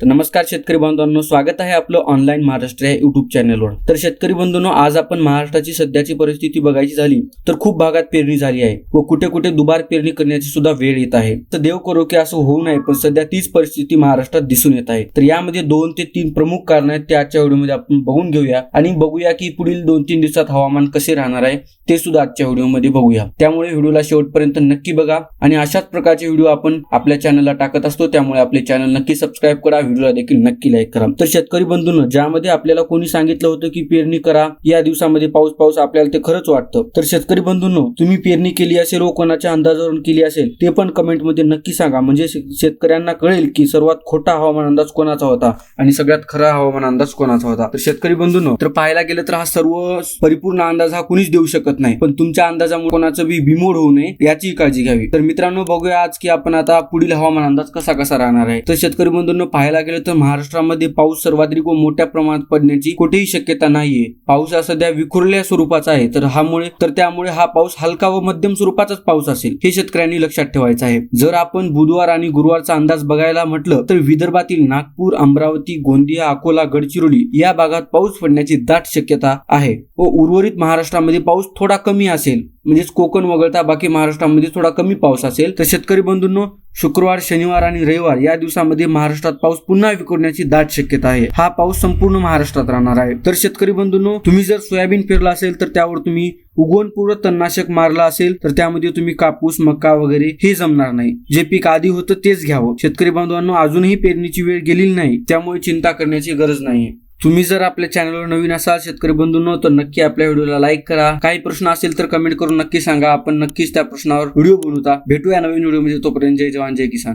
तर नमस्कार शेतकरी बांधवांनो स्वागत आहे आपलं ऑनलाईन महाराष्ट्र या युट्यूब चॅनलवर तर शेतकरी बंधूंनो आज आपण महाराष्ट्राची सध्याची परिस्थिती बघायची झाली तर खूप भागात पेरणी झाली आहे व कुठे कुठे दुबार पेरणी करण्याची सुद्धा वेळ येत आहे. तर देव करो की असं होऊ नये पण सध्या तीच परिस्थिती महाराष्ट्रात दिसून येत आहे. तर यामध्ये दोन ते तीन प्रमुख कारण आहेत ते आजच्या व्हिडिओमध्ये आपण बघून घेऊया आणि बघूया की पुढील दोन तीन दिवसात हवामान कसे राहणार आहे ते सुद्धा आजच्या व्हिडिओमध्ये बघूया. त्यामुळे व्हिडिओला शेवटपर्यंत नक्की बघा आणि अशाच प्रकारचे व्हिडिओ आपण आपल्या चॅनलला टाकत असतो त्यामुळे आपले चॅनल नक्की सबस्क्राईब करा व्हिडिओला देखील नक्की लाईक करा. तर शेतकरी बंधूंनो ज्यामध्ये आपल्याला कोणी सांगितलं होतं की पेरणी करा या दिवसामध्ये पाऊस पाऊस आपल्याला ते खरंच वाटतं. तर शेतकरी बंधूंनो तुम्ही पेरणी केली असेल व कोणाच्या अंदाजावरून केली असेल ते पण कमेंटमध्ये नक्की सांगा. म्हणजे शेतकऱ्यांना कळेल की सर्वात खोटा हवामान अंदाज कोणाचा होता आणि सगळ्यात खरा हवामान अंदाज कोणाचा होता. तर शेतकरी बंधूंनो तर पाहायला गेलं तर हा सर्व परिपूर्ण अंदाज हा कुणीच देऊ शकत नाही. पण तुमच्या अंदाजामुळे कोणाचं बी बिमोड होऊ नये याची काळजी घ्यावी. तर मित्रांनो बघूया आज की आपण आता पुढील हवामान अंदाज कसा कसा राहणार आहे. तर शेतकरी बंधूंनो पाहायला गेलं तर महाराष्ट्रामध्ये पाऊस सर्वाधिक व मोठ्या प्रमाणात पडण्याची कुठेही शक्यता नाहीये. पाऊस हा सध्या विखुरल्या स्वरूपाचा आहे. तर हामुळे तर त्यामुळे हा पाऊस हलका व मध्यम स्वरूपाचाच पाऊस असेल हे शेतकऱ्यांनी लक्षात ठेवायचं आहे. जर आपण बुधवार आणि गुरुवारचा अंदाज बघायला म्हटलं तर विदर्भातील नागपूर अमरावती गोंदिया अकोला गडचिरोली या भागात पाऊस पडण्याची दाट शक्यता आहे व उर्वरित महाराष्ट्रामध्ये पाऊस थोडा कमी असेल. म्हणजेच कोकण वगळता बाकी महाराष्ट्रामध्ये थोडा कमी पाऊस असेल तर शेतकरी बंधूंनो शुक्रवार शनिवार आणि रविवार या दिवसामध्ये महाराष्ट्रात पाऊस पुन्हा विखुरण्याची दाट शक्यता आहे. हा पाऊस संपूर्ण महाराष्ट्रात राहणार आहे. तर शेतकरी बंधूंनो तुम्ही जर सोयाबीन पेरला असेल तर त्यावर तुम्ही उगवणपूर्व तणनाशक मारला असेल तर त्यामध्ये तुम्ही कापूस मका वगैरे हे जमणार नाही. जे पीक आधी होतं तेच घ्यावं. शेतकरी बांधवांना अजूनही पेरणीची वेळ गेलेली नाही. त्यामुळे चिंता करण्याची गरज नाही तुम्ही जर आपल्या चॅनलवर नवीन असाल शेतकरी बंधूंनो तर नक्की आपल्या व्हिडिओला लाईक करा. काही प्रश्न असेल तर कमेंट करून नक्की सांगा. आपण नक्कीच त्या प्रश्नावर व्हिडिओ बनवता भेटूया नवीन व्हिडिओमध्ये. तोपर्यंत जय जवान जय किसान.